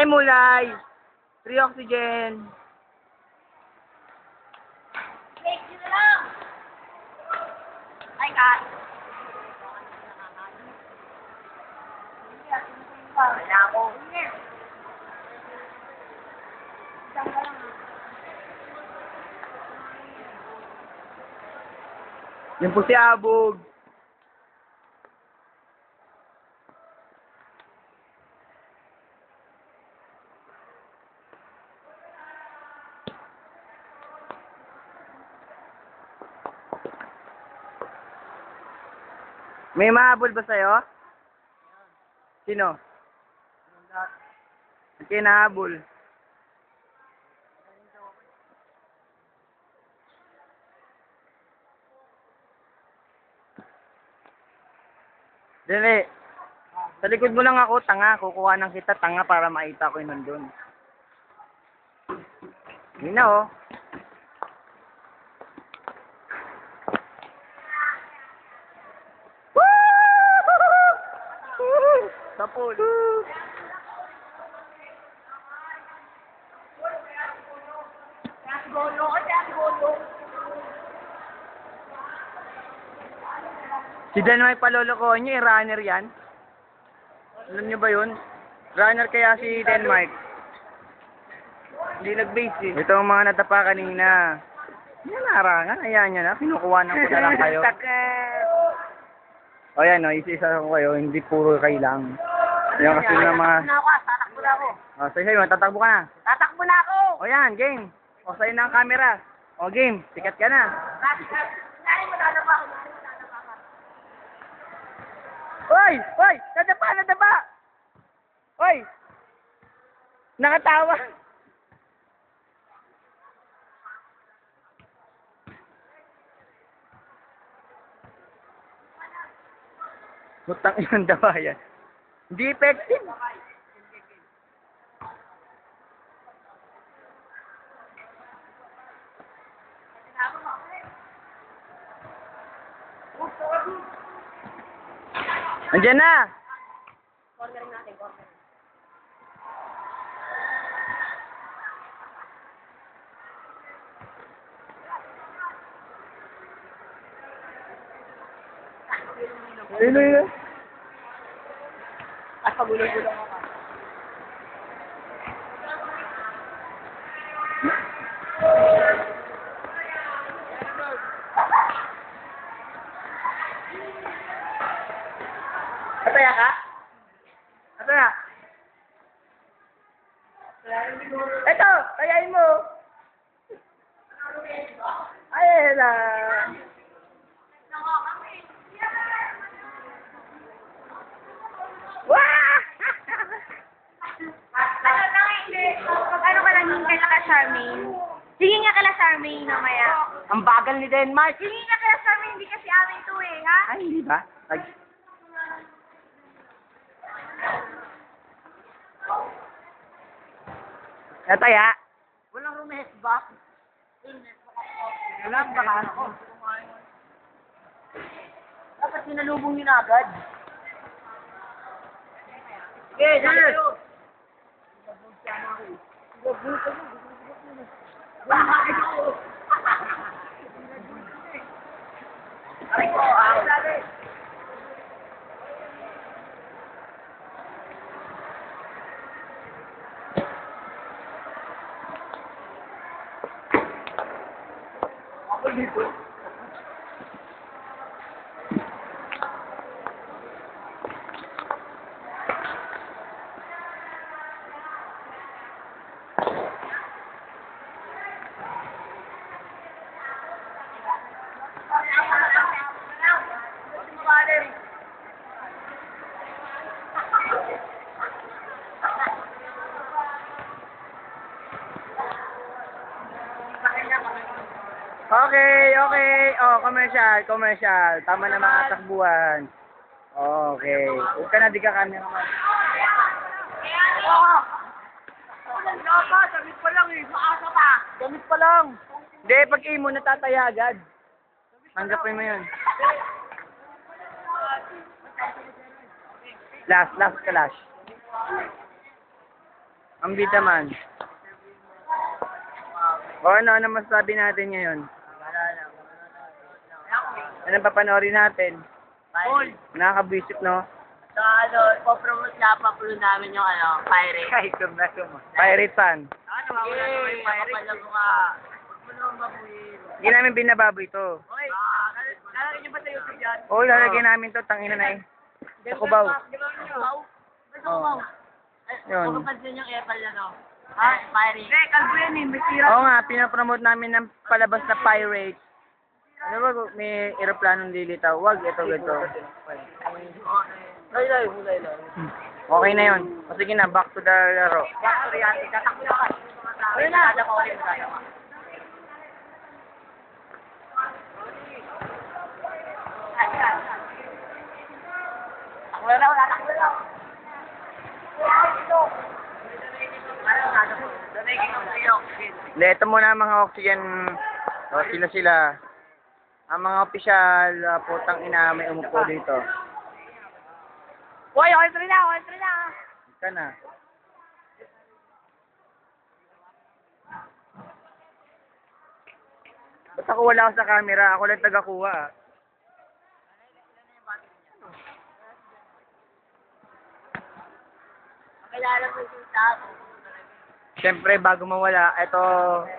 tayo mulay. Free oxygen. Wait, yun lang. Ay, kat. Wala ako. Isang ka lang. ah. Yan po si Abog. May mahabol ba sa'yo? Sino? Kinahabol. Dili. Sa likod mo lang ako, tanga. Kukuha ng kita, tanga, para makita ko yun nandun. Yun na, oh. Golo golo. Si Dan may palolokohan niyo, eh, runner yan. Alam niyo ba yun? Runner kaya si Denmark. Hindi nag-base eh. Ito ang mga natapa kanina. Yan narangan, ayan niya na. Kinukuha na ko na lang kayo. o yan o, isa-isa ko kayo, hindi puro kayo lang. Yan kasi ng mga... Tatakbo na ako, ah. tatakbo na ako. O, sige, sige, tatakbo ka na. Tatakbo na ako. O yan, game. O, sa'yo na ang camera. O, game. Sikat ka na. Nari mo dadapa ako, nari mo dadapa ako. Hoy! Hoy! Nadapa! Nadapa! Hoy! Nakatawa! Putang inang dawa yan. Hindi effective. Andiyan na! Cornering natin, cornering. Sino yun? At pagulong-gulong ako. Ataya ka? Ataya? Ito! Tayain mo! Ay, na. Wah! Ano lang hindi. Ano ka lang yung kala ka Charmaine? Sige nga kala Charmaine mamaya. Ang bagal ni Denmark. Sige nga kala Charmaine, hindi kasi amin to eh, ha? Ay, hindi ba? Nag... Nataya? Walang rumes ba? Wala, baka ako. Dapat sinalubong yun agad. Okay, yes! Ay ko, ah. Okay, okay. Oh, commercial, commercial. Tama na mga takbuhan. Okay. Huwag ka na, di ka camera man. Damit pa lang eh, maasa pa. Gamit pa lang. Hindi, pag imo, natataya agad. Tanggapin mo yun. Last, last ka, last. Ang bida man. O ano, ano masasabi natin ngayon? Ano pa panoorin natin? Cool. Nakakabwisit, no? So, ano, ipopromote nga pa po namin yung ano, pirate. Ay, na Pirate fan. Ano, mawala naman yung pirate. Kapal mo nga. Huwag mo naman mabuhin. Hindi namin binababoy to. Hoy, lalagyan niyo ba sa YouTube yan? Oo, lalagyan namin to. Tangina na eh. Ako baw. Di ba niyo? Baw? Ba't ako Oo. baw? Yun. Kung kapansin yung epal na no? Ha? Pirate. Hindi, kalbo yan eh. May tira. Oo nga, pinapromote namin ng palabas na pirate. Ano ba, may aeroplanong lilitaw. Wag, ito, ito. Lay, lay, lay, lay. Okay na yun. O sige na, back to the laro. Back to reality. Tatakbo na ka. Ayun na. Kada ko ulit tayo. Takbo na raw, tatakbo na. Hindi, ito muna mga oxygen. O, sila sila. Ang mga opisyal, ah, putang ina, may umupo dito. Hoy, okay three na, okay three na. Ka na. Ba't ako wala ako sa camera? Ako lang tagakuha. Makilala mo yung tao. Siyempre, bago mawala, ito,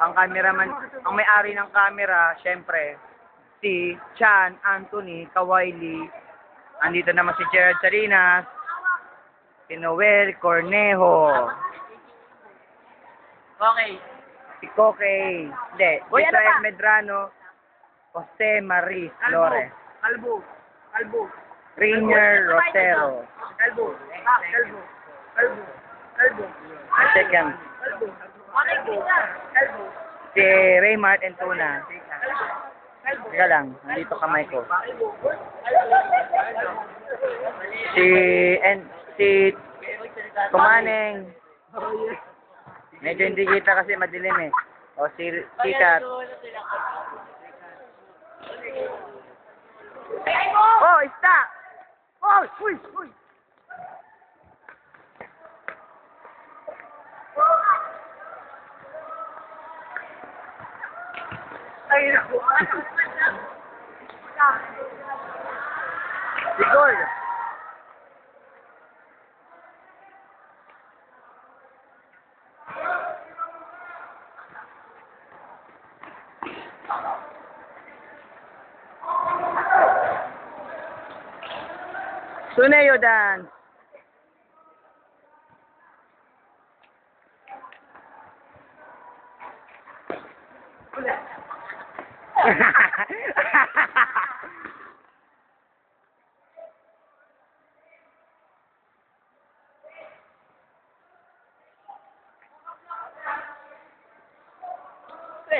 ang cameraman, ang may-ari ng camera, siyempre, si Chan Anthony Kawaili. Andito naman si Gerard Salinas, si Noel Cornejo, Okay. si Koke, hindi, Uy, ano Israel ba? Medrano, Jose Maris Flores, Kalbo. Kalbo. Rainier Rosero, Kalbo. Ah, kalbo. Kalbo. Kalbo. second, Kalbo. Okay, kita. Kalbo. si Raymart Entuna. Teka lang, nandito kamay ko. Si, and, si Kumaneng. Medyo hindi kita kasi madilim eh. O si Sikat. Oh, ista! Oh, uy, uy! Ay, naku. Dance.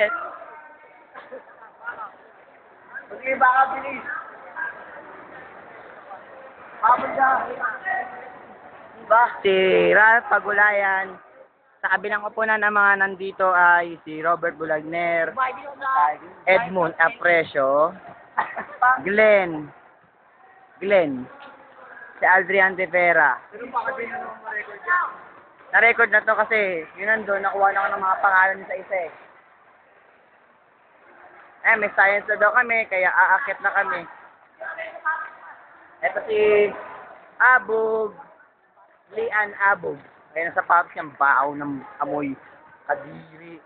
Pet. Mag-iba ka, bilis. Habol ka. Diba? Si Ralph Pagulayan. Sa kabilang upunan ng mga nandito ay si Robert Bulagner, na. Edmund Aprecio, Glenn, Glenn, si Adrian De Vera. Baka. Na-record na to kasi yun nandun, nakuha na ko ng mga pangalan sa isa eh. Eh, may science na daw kami, kaya aakit na kami. Ito si Abog, Lian Abog. Kaya nasa paps niyang baaw ng amoy kadiri.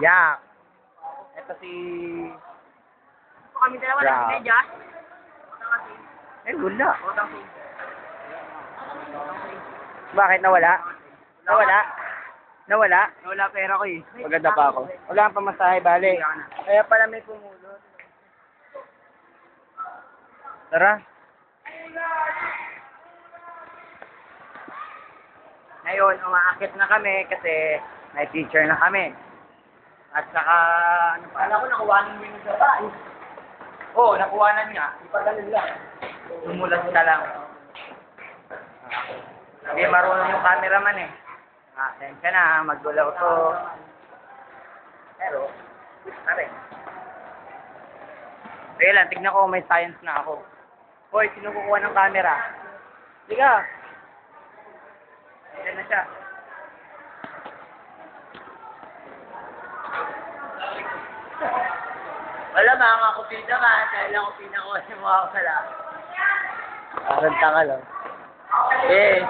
Iyak. Ito si... Kami dalawa na medya. Eh, wala. Bakit nawala? Nawala? Nawala? Wala pera ko eh. Maganda pa ako. Wala kang pamasahe, bali. Kaya pala may pumulot. Tara. Ngayon, umaakit na kami kasi may teacher na kami. At saka, ano pa? Kala ko nakuha mo yung babae. Oo, oh, nakuhanan nga. Ipagaling lang. Tumulas ka lang. Hindi marunong yung cameraman eh. Pasensya na, maggulaw to. Pero, na rin. Sige lang, tignan ko may science na ako. Hoy, sino kukuha ng camera? Sige. Ayan na siya. Wala mga kupida ka, dahil ang kupida ko kasi mukha ko sala. Parang tanga lang. Eh,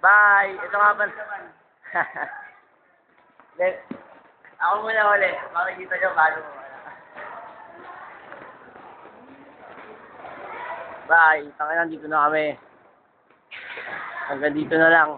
bye! Ito nga pala. Then, ako muna ulit. Makikita nyo paano mo. bye. Tanga lang, dito na kami. Hanggang dito na lang.